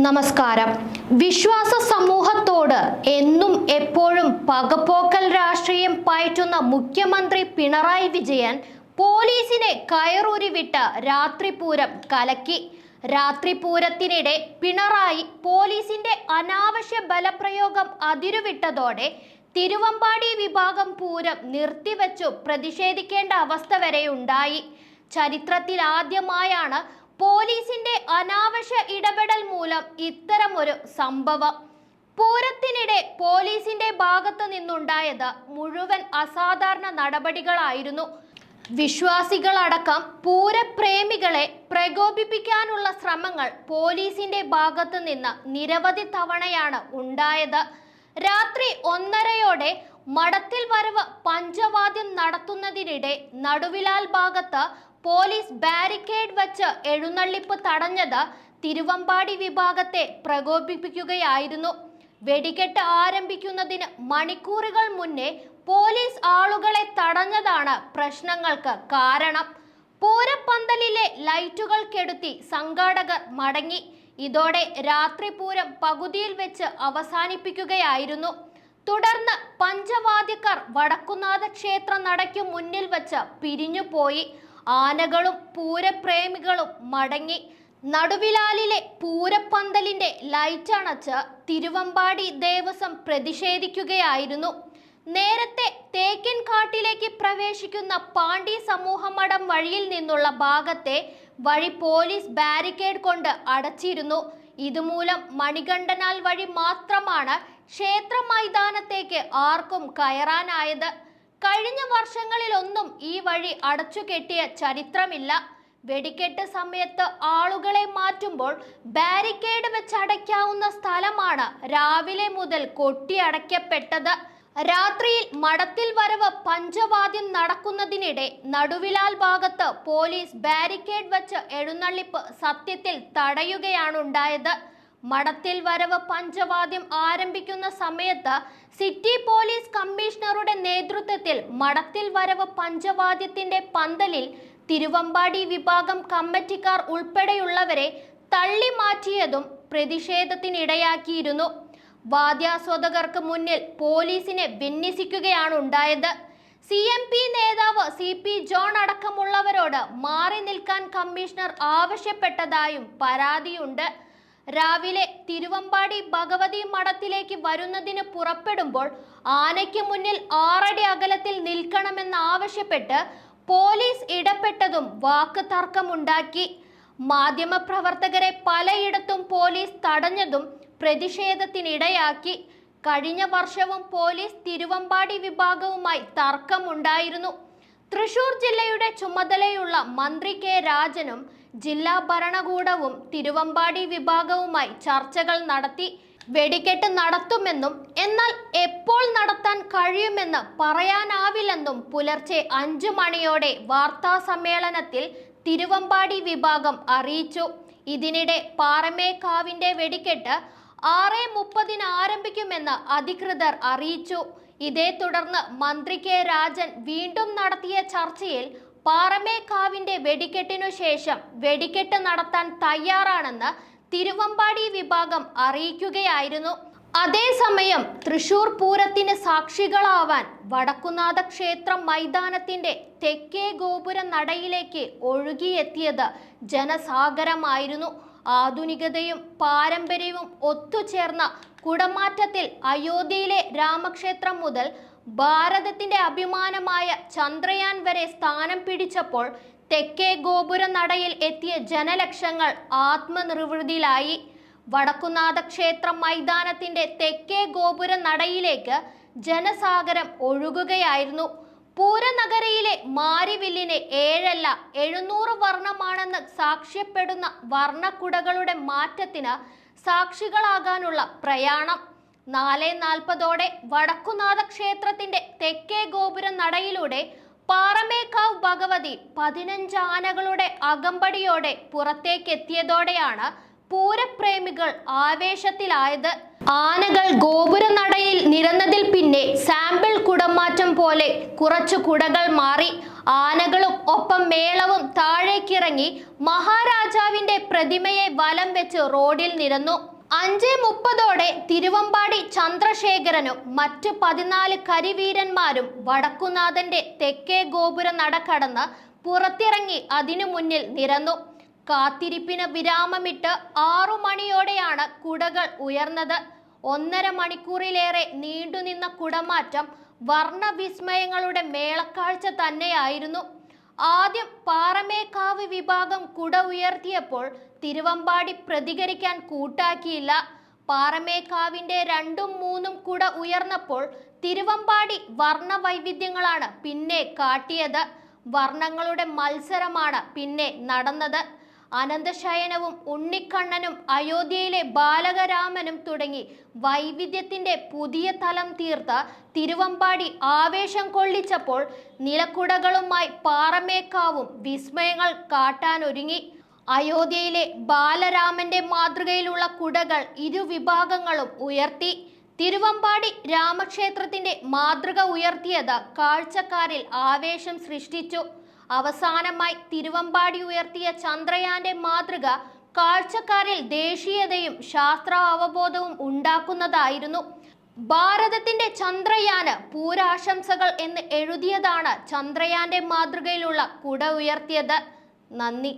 നമസ്കാരം. വിശ്വാസ സമൂഹത്തോട് എന്നും എപ്പോഴും പകപ്പോക്കൽ രാഷ്ട്രീയം പയറ്റുന്ന മുഖ്യമന്ത്രി പിണറായി വിജയൻ പോലീസിനെ കയറൂരി വിട്ട് രാത്രിപൂരം കലക്കി. രാത്രിപൂരത്തിനിടെ പിണറായി പോലീസിന്റെ അനാവശ്യ ബലപ്രയോഗം അതിരുവിട്ടതോടെ തിരുവമ്പാടി വിഭാഗം പൂരം നിർത്തിവെച്ചു പ്രതിഷേധിക്കേണ്ട അവസ്ഥ വരെ ഉണ്ടായി ചരിത്രത്തിൽ ആദ്യമായാണ് പോലീസിന്റെ അനാവശ്യ ഇടപെടൽ മൂലം ഇത്തരം ഒരു സംഭവം. പൂരത്തിനിടെ പോലീസിന്റെ ഭാഗത്തു നിന്നുണ്ടായത് മുഴുവൻ അസാധാരണ നടപടികളായിരുന്നു. വിശ്വാസികളടക്കം പൂരപ്രേമികളെ പ്രകോപിപ്പിക്കാനുള്ള ശ്രമങ്ങൾ പോലീസിന്റെ ഭാഗത്തു നിന്ന് നിരവധി തവണയാണ് ഉണ്ടായത്. രാത്രി ഒന്നരയോടെ മഠത്തിൽ വരവ് പഞ്ചവാദ്യം നടത്തുന്നതിനിടെ നടുവിലാൽ ഭാഗത്ത് പോലീസ് ബാരിക്കേഡ് വച്ച് എഴുന്നള്ളിപ്പ് തടഞ്ഞത് തിരുവമ്പാടി വിഭാഗത്തെ പ്രകോപിപ്പിക്കുകയായിരുന്നു. വെടിക്കെട്ട് ആരംഭിക്കുന്നതിന് മണിക്കൂറുകൾ മുന്നേ പോലീസ് ആളുകളെ തടഞ്ഞതാണ് പ്രശ്നങ്ങൾക്ക് കാരണം. പൂരപ്പന്തലിലെ ലൈറ്റുകൾ കെടുത്തി സംഘാടകർ മടങ്ങി. ഇതോടെ രാത്രി പൂരം പകുതിയിൽ വെച്ച് അവസാനിപ്പിക്കുകയായിരുന്നു. തുടർന്ന് പഞ്ചവാദ്യക്കാർ വടക്കുനാഥ ക്ഷേത്ര നടയ്ക്കു മുന്നിൽ വെച്ച് പിരിഞ്ഞുപോയി. ആനകളും പൂരപ്രേമികളും മടങ്ങി. നടുവിലാലിലെ പൂരപ്പന്തലിന്റെ ലൈറ്റ് അണച്ച് തിരുവമ്പാടി ദേവസ്വം പ്രതിഷേധിക്കുകയായിരുന്നു. നേരത്തെ തേക്കൻ കാട്ടിലേക്ക് പ്രവേശിക്കുന്ന പാണ്ഡി സമൂഹമടം വഴിയിൽ നിന്നുള്ള ഭാഗത്തെ വഴി പോലീസ് ബാരിക്കേഡ് കൊണ്ട് അടച്ചിരുന്നു. ഇതുമൂലം മണികണ്ഠനാൽ വഴി മാത്രമാണ് ക്ഷേത്ര മൈതാനത്തേക്ക് ആർക്കും കയറാനായത്. കഴിഞ്ഞ വർഷങ്ങളിലൊന്നും ഈ വഴി അടച്ചു കെട്ടിയ ചരിത്രമില്ല. വെടിക്കെട്ട് സമയത്ത് ആളുകളെ മാറ്റുമ്പോൾ ബാരിക്കേഡ് വെച്ചടയ്ക്കാവുന്ന സ്ഥലമാണ് രാവിലെ മുതൽ കൊട്ടിയടയ്ക്കപ്പെട്ടത്. രാത്രിയിൽ മഠത്തിൽ വരവ് പഞ്ചവാദ്യം നടക്കുന്നതിനിടെ നടുവിലാൽ ഭാഗത്ത് പോലീസ് ബാരിക്കേഡ് വെച്ച് എഴുന്നള്ളിപ്പ് സത്യത്തിൽ തടയുകയാണുണ്ടായത്. മഠത്തിൽ വരവ് പഞ്ചവാദ്യം ആരംഭിക്കുന്ന സമയത്ത് സിറ്റി പോലീസ് കമ്മീഷണറുടെ നേതൃത്വത്തിൽ മഠത്തിൽ വരവ് പഞ്ചവാദ്യത്തിന്റെ പന്തലിൽ തിരുവമ്പാടി വിഭാഗം കമ്മിറ്റിക്കാർ ഉൾപ്പെടെയുള്ളവരെ തള്ളി മാറ്റിയതും പ്രതിഷേധത്തിനിടയാക്കിയിരുന്നു. വാദ്യാസ്വാദകർക്ക് മുന്നിൽ പോലീസിനെ വിന്യസിക്കുകയാണ് ഉണ്ടായത്. സി എം പി നേതാവ് സി പി ജോൺ അടക്കമുള്ളവരോട് മാറി നിൽക്കാൻ കമ്മീഷണർ ആവശ്യപ്പെട്ടതായും പരാതിയുണ്ട്. രാവിലെ തിരുവമ്പാടി ഭഗവതി മഠത്തിലേക്ക് വരുന്നതിന് പുറപ്പെടുമ്പോൾ ആനയ്ക്ക് മുന്നിൽ ആറടി അകലത്തിൽ നിൽക്കണമെന്ന് ആവശ്യപ്പെട്ട് പോലീസ് ഇടപെട്ടതും വാക്ക് തർക്കമുണ്ടാക്കി. മാധ്യമപ്രവർത്തകരെ പലയിടത്തും പോലീസ് തടഞ്ഞതും പ്രതിഷേധത്തിനിടയാക്കി. കഴിഞ്ഞ വർഷവും പോലീസ് തിരുവമ്പാടി വിഭാഗവുമായി തർക്കമുണ്ടായിരുന്നു. തൃശൂർ ജില്ലയുടെ ചുമതലയുള്ള മന്ത്രി കെ രാജനും ജില്ലാ ഭരണകൂടവും തിരുവമ്പാടി വിഭാഗവുമായി ചർച്ചകൾ നടത്തി വെടിക്കെട്ട് നടത്തുമെന്നും എന്നാൽ എപ്പോൾ നടത്താൻ കഴിയുമെന്ന് പറയാനാവില്ലെന്നും പുലർച്ചെ അഞ്ചു മണിയോടെ വാർത്താ സമ്മേളനത്തിൽ തിരുവമ്പാടി വിഭാഗം അറിയിച്ചു. ഇതിനിടെ പാറമേക്കാവിന്റെ വെടിക്കെട്ട് ആറ് മുപ്പതിന് ആരംഭിക്കുമെന്ന് അധികൃതർ അറിയിച്ചു. ഇതേ തുടർന്ന് മന്ത്രി കെ രാജൻ വീണ്ടും നടത്തിയ ചർച്ചയിൽ പാറമേക്കാവിന്റെ വെടിക്കെട്ടിനു ശേഷം വെടിക്കെട്ട് നടത്താൻ തയ്യാറാണെന്ന് തിരുവമ്പാടി വിഭാഗം അറിയിക്കുകയായിരുന്നു. അതേസമയം തൃശൂർ പൂരത്തിന് സാക്ഷികളാവാൻ വടക്കുനാഥ ക്ഷേത്രം മൈതാനത്തിന്റെ തെക്കേ ഗോപുര നടയിലേക്ക് ഒഴുകിയെത്തിയത് ജനസാഗരമായിരുന്നു. ആധുനികതയും പാരമ്പര്യവും ഒത്തുചേർന്ന കുടമാറ്റത്തിൽ അയോധ്യയിലെ രാമക്ഷേത്രം മുതൽ ഭാരതത്തിന്റെ അഭിമാനമായ ചന്ദ്രയാൻ വരെ സ്ഥാനം പിടിച്ചപ്പോൾ തെക്കേ ഗോപുര നടയിൽ എത്തിയ ജനലക്ഷങ്ങൾ ആത്മനിർവൃതിയിലായി. വടക്കുനാഥ ക്ഷേത്രം മൈതാനത്തിന്റെ തെക്കേ ഗോപുര നടയിലേക്ക് ജനസാഗരം ഒഴുകുകയായിരുന്നു. പൂരനഗരയിലെ മാരിവില്ലിനെ ഏഴല്ല എഴുന്നൂറ് വർണമാണെന്ന് സാക്ഷ്യപ്പെടുന്ന വർണക്കുടകളുടെ മാറ്റത്തിന് സാക്ഷികളാകാനുള്ള പ്രയാണം. നാല് നാൽപ്പതോടെ വടക്കുനാഥ ക്ഷേത്രത്തിന്റെ തെക്കേ ഗോപുര നടയിലൂടെ പാറമേക്കാവ് ഭഗവതി പതിനഞ്ച് ആനകളുടെ അകമ്പടിയോടെ പുറത്തേക്കെത്തിയതോടെയാണ് പൂരപ്രേമികൾ ആവേശത്തിലായത്. ആനകൾ ഗോപുര നടയിൽ നിരന്നതിൽ പിന്നെ സാമ്പിൾ കുടമാറ്റം പോലെ കുറച്ചു കുടകൾ മാറി ആനകളും ഒപ്പം മേളവും താഴേക്കിറങ്ങി മഹാരാജാവിന്റെ പ്രതിമയെ വലം വെച്ച് റോഡിൽ നിരന്നു. അഞ്ച് മുപ്പതോടെ തിരുവമ്പാടി ചന്ദ്രശേഖരനും മറ്റ് പതിനാല് കരിവീരന്മാരും വടക്കുനാഥന്റെ തെക്കേ ഗോപുര നട കടന്ന് പുറത്തിറങ്ങി അതിനു മുന്നിൽ നിരന്നു. കാത്തിരിപ്പിന് വിരാമമിട്ട് ആറു മണിയോടെയാണ് കുടകൾ ഉയർന്നത്. ഒന്നര മണിക്കൂറിലേറെ നീണ്ടുനിന്ന കുടമാറ്റം വർണവിസ്മയങ്ങളുടെ മേളക്കാഴ്ച തന്നെയായിരുന്നു. ആദ്യം പാറമേക്കാവ് വിഭാഗം കുട ഉയർത്തിയപ്പോൾ തിരുവമ്പാടി പ്രതികരിക്കാൻ കൂട്ടാക്കിയില്ല. പാറമേക്കാവിന്റെ രണ്ടും മൂന്നും കുട ഉയർന്നപ്പോൾ തിരുവമ്പാടി വർണവൈവിധ്യങ്ങളാണ് പിന്നെ കാട്ടിയത്. വർണങ്ങളുടെ മത്സരമാണ് പിന്നെ നടന്നത്. അനന്തശയനവും ഉണ്ണിക്കണ്ണനും അയോധ്യയിലെ ബാലകരാമനും തുടങ്ങി വൈവിധ്യത്തിന്റെ പുതിയ തലം തീർത്ത തിരുവമ്പാടി ആവേശം കൊള്ളിച്ചപ്പോൾ നിലക്കുടകളുമായി പാറമേക്കാവും വിസ്മയങ്ങൾ കാട്ടാനൊരുങ്ങി. അയോധ്യയിലെ ബാലരാമന്റെ മാതൃകയിലുള്ള കുടകൾ ഇരുവിഭാഗങ്ങളും ഉയർത്തി. തിരുവമ്പാടി രാമക്ഷേത്രത്തിന്റെ മാതൃക ഉയർത്തിയത് കാഴ്ചക്കാരിൽ ആവേശം സൃഷ്ടിച്ചു. അവസാനമായി തിരുവമ്പാടി ഉയർത്തിയ ചന്ദ്രയാന്റെ മാതൃക കാഴ്ചക്കാരിൽ ദേശീയതയും ശാസ്ത്ര അവബോധവും ഉണ്ടാക്കുന്നതായിരുന്നു. ഭാരതത്തിന്റെ ചന്ദ്രയാന് പൂരാശംസകൾ എന്ന് എഴുതിയതാണ് ചന്ദ്രയാന്റെ മാതൃകയിലുള്ള കുട ഉയർത്തിയത്. നന്ദി.